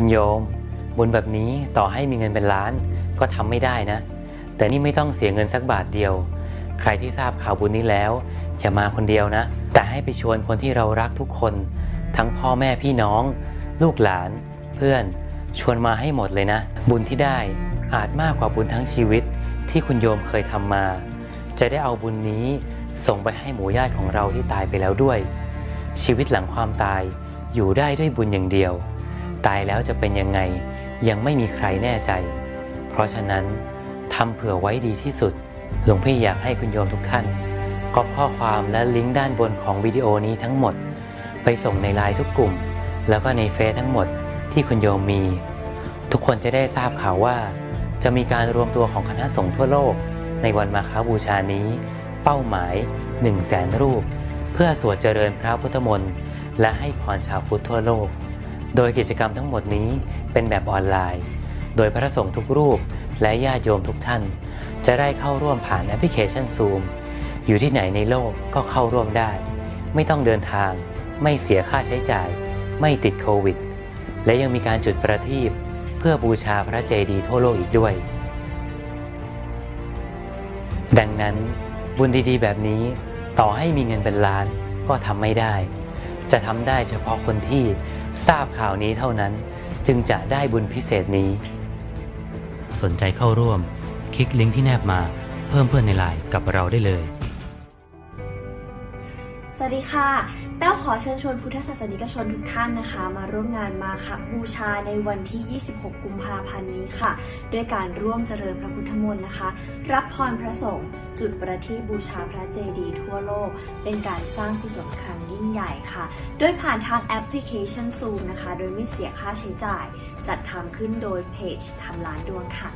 คุณโยม บุญแบบนี้ต่อให้มีเงินเป็นล้าน ก็ทำไม่ได้นะ แต่นี่ไม่ต้องเสียเงินสักบาทเดียว ใครที่ทราบข่าวบุญนี้แล้ว อย่ามาคนเดียวนะ แต่ให้ไปชวนคนที่เรารักทุกคน ทั้งพ่อแม่พี่น้อง ลูกหลาน เพื่อน ชวนมาให้หมดเลยนะ บุญที่ได้อาจมากกว่าบุญทั้งชีวิตที่คุณโยมเคยทำมา จะได้เอาบุญนี้ส่งไปให้หมู่ญาติของเราที่ตายไปแล้วด้วย ชีวิตหลังความตายอยู่ได้ด้วยบุญอย่างเดียว ตายแล้วจะเป็นยังไง ยังไม่มีใครแน่ใจ เพราะฉะนั้นทำเผื่อไว้ดีที่สุด หลวงพี่อยากให้คุณโยมทุกท่านก๊อปข้อความและลิงก์ด้านบนของวิดีโอนี้ทั้งหมด ไปส่งในไลน์ทุกกลุ่ม แล้วก็ในเฟซทั้งหมดที่คุณโยมมี ทุกคนจะได้ทราบข่าวว่า จะมีการรวมตัวของคณะสงฆ์ทั่วโลก ในวันมาฆบูชานี้ เป้าหมาย 1 0 0 0 0แสนรูป เพื่อสวดเจริญพระพุทธมนต์และให้พรชาวพุทธทั่วโลก โดยกิจกรรมทั้งหมดนี้เป็นแบบออนไลน์ โดยพระสงฆ์ทุกรูปและญาติโยมทุกท่าน จะได้เข้าร่วมผ่านแอปพลิเคชัน Zoom อยู่ที่ไหนในโลกก็เข้าร่วมได้ ไม่ต้องเดินทาง ไม่เสียค่าใช้จ่าย ไม่ติดโควิด และยังมีการจุดประทีปเพื่อบูชาพระเจดีย์ทั่วโลกอีกด้วย ดังนั้นบุญดีๆ แบบนี้ต่อให้มีเงินเป็นล้านก็ทำไม่ได้ จะทำได้เฉพาะคนที่ทราบข่าวนี้เท่านั้น จึงจะได้บุญพิเศษนี้ สนใจเข้าร่วม คลิกลิงก์ที่แนบมาเพิ่มเพื่อนในไลน์กับเราได้เลย สวัสดีค่ะแต้วขอเชิญชวนพุทธศาสนิกชนทุกท่านนะคะ มาร่วมงานมาค่ะบูชาในวันที่ 26 กุมภาพันธ์นี้ค่ะ ด้วยการร่วมเจริญพระพุทธมนต์นะคะ รับพรพระสงฆ์จุดประทีปบูชาพระเจดีย์ทั่วโลก เป็นการสร้างกุศลครั้งยิ่งใหญ่ค่ะด้วยผ่านทางแอปพลิเคชัน Zoom นะคะ โดยไม่เสียค่าใช้จ่าย จัดทำขึ้นโดยเพจทำล้านดวงค่ะ